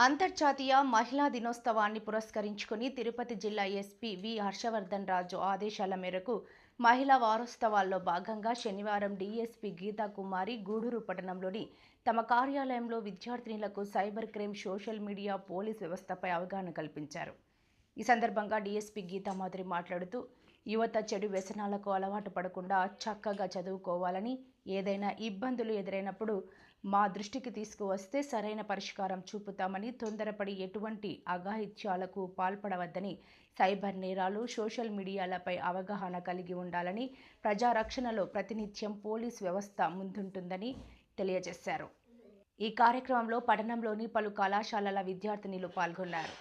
అంతర్జాతీయ మహిళా దినోత్సవాన్ని పురస్కరించుకుని తిరుపతి జిల్లా ఎస్పీ వి హర్షవర్ధన్ రాజు ఆదేశాల మేరకు మహిళా వారోత్సవాల్లో భాగంగా శనివారం డీఎస్పీ గీతా కుమారి గూడూరు పట్టణంలోని తమ కార్యాలయంలో విద్యార్థినులకు cyber crime social media police వ్యవస్థపై అవగాహన కల్పించారు. ఈ సందర్భంగా డీఎస్పీ గీతామాధురి మాట్లాడుతూ యువత చెడు వ్యసనాలకు అలవాటు పడకుండా చక్కగా చదువుకోవాలని ఏదైనా ఇబ్బందులు ఎదురైనప్పుడు మా దృష్టికి తీసుకువస్తే సరైన పరిష్కారం చూపుతామని తొందరపడి ఎటువంటి అఘాయిత్యాలకు పాల్పడవద్దని సైబర్ నేరాలు సోషల్ మీడియాలపై అవగాహన కలిగి ఉండాలని ప్రజారక్షణలో ప్రతినిత్యం పోలీస్ వ్యవస్థ ముందుంటుందని తెలియజేశారు. ఈ కార్యక్రమంలో పట్టణంలోని పలు కళాశాలల విద్యార్థినులు పాల్గొన్నారు.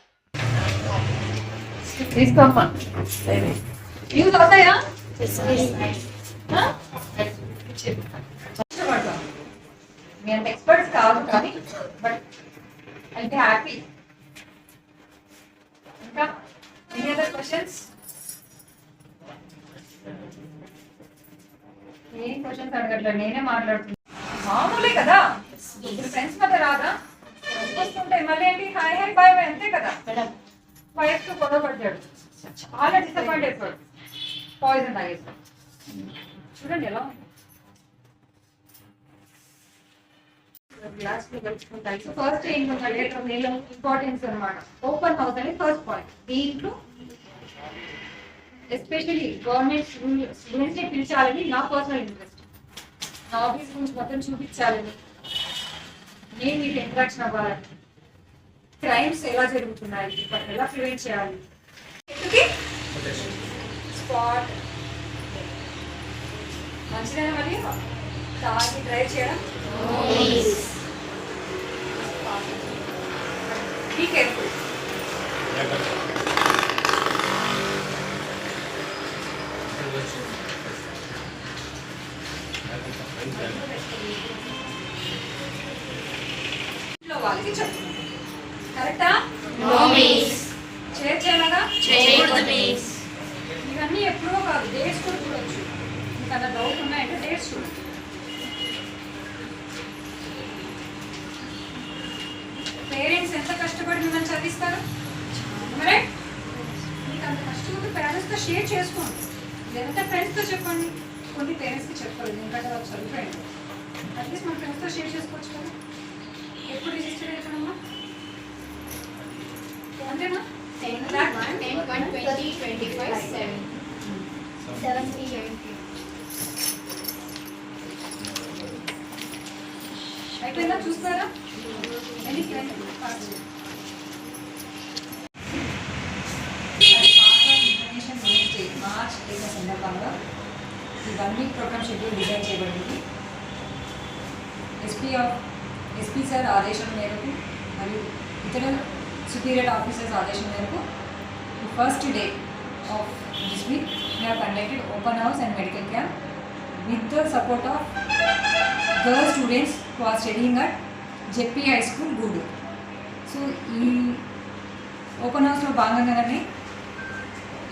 అంత ఎక్స్పర్ట్స్ కాదు కానీ బట్ అయితే హ్యాపీ ఇంకా ఎనీ అదర్ క్వశ్చన్స్ ఏం క్వశ్చన్స్ అడగట్లేదు నేనే మాట్లాడుతున్నా. మామూలే కదా. ఇప్పుడు ఫ్రెండ్స్ మధ్య రాదా? వస్తుంటాయి. మళ్ళీ ఏంటి? హాయ్ హాయ్ బాయ్ బాయ్ అంతే కదా. తో గొడవ పడ్డాడు చాలా డిసప్పాయింట్ అయిపోయాడు పాయిజన్ తాగేసాడు చూడండి ఎలా ఉంది. ఫస్ట్ ఏంటంటే ఇంపార్టెన్స్ అనమాట ఓపెన్ హౌస్ అనేది ఫస్ట్ పాయింట్ దీంట్లో ఎస్పెషల్లీ గవర్నమెంట్ స్టూడెంట్స్ని పిలిచాలని నా పర్సనల్ ఇంట్రెస్ట్ నా ఆఫీస్ గురించి మొత్తం చూపించాలని. నేను వీటి ఇంట్రాక్షన్ అవ్వాలని. క్రైమ్స్ ఎలా జరుగుతున్నాయి? వాటిని ఎలా ప్రివెంట్ చేయాలి? స్పాట్ మంచిదేనా మరి? తాగి డ్రైవ్ చేయడం బీ కేర్ఫుల్ ఇంట్లో వాళ్ళకి చెప్పు కరెక్టా ఇవన్నీ ఎప్పుడో కాదు డేట్స్ కూడా చూడొచ్చు. మీకు అలా డౌట్ ఉన్నాయంటే డేట్స్ చూడండి. పేరెంట్స్ ఎంత కష్టపడి మిమ్మల్ని చదివిస్తారు? మరే మీకు అంత కష్టం ఉంటే పేరెంట్స్తో షేర్ చేసుకోండి. లేదంటే ఫ్రెండ్స్తో చెప్పండి? కొన్ని పేరెంట్స్కి చెప్పరు ఎందుకంటే వాళ్ళు చదివిపోయారు అట్లీస్ట్ మన ఫ్రెండ్స్తో షేర్ చేసుకోవచ్చు కదా ఎప్పుడు రిజిస్టర్ అయిపోయినమ్మా అంతేనా అయిపోయిందా చూస్తారా ఎన్ని ఫ్రెండ్స్ మార్చ్ ఎయిట్ సందర్భంగా ఈ one week program schedule design చేయబడింది ఎస్పీ ఆఫ్ ఎస్పీ సార్ ఆదేశం మేరకు మరియు ఇతర సుపీరియర్ ఆఫీసర్స్ ఆదేశం మేరకు first day of this week we have conducted open house and medical camp with the support of girl students who are studying at ZP high school Gudur so ఈ open హౌస్లో భాగంగానే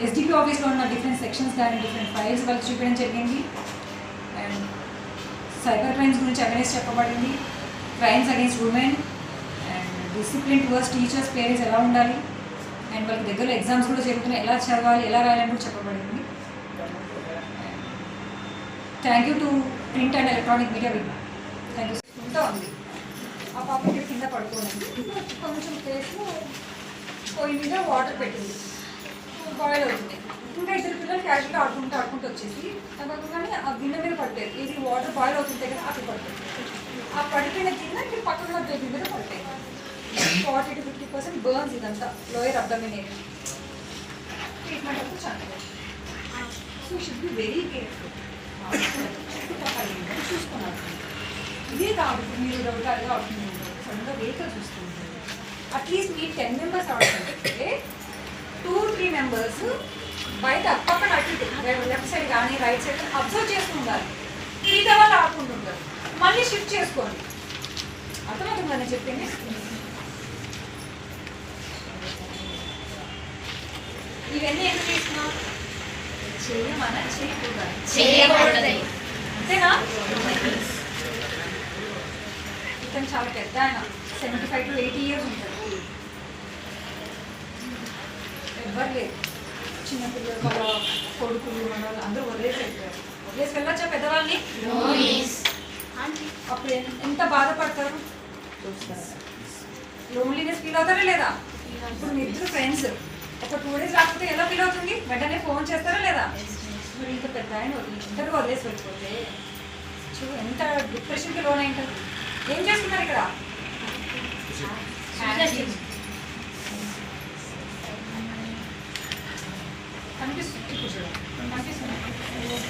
SDP ఆఫీస్లో ఉన్న different sections కానీ different files వాళ్ళు చూపించడం జరిగింది. And cyber crimes గురించి అవేర్నెస్ చెప్పబడింది. Crimes against women and discipline towards teachers parents ఎలా ఉండాలి. అండ్ వాళ్ళకి దగ్గరలో ఎగ్జామ్స్ కూడా జరుగుతున్నాయి. ఎలా చదవాలి ఎలా రాయాలని కూడా చెప్పబడింది. Thank you to print and electronic media win thank you ఉంటా ఉంది. ఆ పాప కింద పడుకోనండి కొంచెం ప్లేస్లో పొయ్యి మీద వాటర్ పెట్టింది. బాయిల్ అవుతుంది. ఇంకా ఇద్దరు పిల్లలు క్యాజువల్గా ఆడుకుంటూ ఆడుకుంటూ వచ్చేసి కానీ ఆ గిన్నె మీద పట్టారు ఇది వాటర్ బాయిల్ అవుతుంటే కదా అక్కడ పడుతుంది ఆ పడిపోయిన గిన్నె ఇక్కడ పక్కన ఉన్న బేబీ మీద పడతాయి. Forty to fifty percent burns ఇదంతా. లోయర్ అబ్డమిన్ ఏరియా ట్రీట్మెంట్ అంతా చాలా so should be very careful చూసుకున్నారు. ఇదే కాదు మీరు డౌటాలుగా అవుతుంది సడన్గా వెహికల్ చూసుకుంటారు అట్లీస్ట్ మీ టెన్ మెంబర్స్ ఆడుతుంటే టూ త్రీ మెంబర్స్ బయట పక్కన అటు లెఫ్ట్ సైడ్ కానీ రైట్ సైడ్ అబ్జర్వ్ చేస్తూ ఉండాలి. మిగతా వాళ్ళు ఆడుకుంటుంటారు మళ్ళీ షిఫ్ట్ చేసుకోండి అర్థమవుతుంది నేను చెప్పింది? ఇవన్నీ ఎందుకు తీసుకున్నాం చేయమన చేయకూడదు. అంతేనా? ఇతను చాలా పెద్ద ఆయన. Seventy five to eighty years ఉంటారు ఎవరు చిన్నపిల్లలు వాళ్ళ కొడుకులు మన వాళ్ళు అందరూ వదిలేసి వెళ్ళిపోయారు వదిలేసి వెళ్ళొచ్చా పెద్దవాళ్ళని అప్పుడు ఎంత బాధపడతారు? లోన్లీనెస్ ఫీల్ అవుతారా లేదా? ఇప్పుడు మీ ఇద్దరు ఫ్రెండ్స్ ఒక టూ డేస్ రాకపోతే ఎలా ఫీల్ అవుతుంది? వెంటనే ఫోన్ చేస్తారా లేదా? మరి ఇంత పెద్ద ఆయన వదిలి ఇంటర్ వదిలేసి వెళ్ళిపోతే. చూ ఎంత డిప్రెషన్కి లోన్ అయింటారు ఏం చేస్తున్నారు ఇక్కడ? కనిపిస్తుంది ఇప్పుడు చూడండి. కనిపిస్తుంది ఇవన్నీ జస్ట్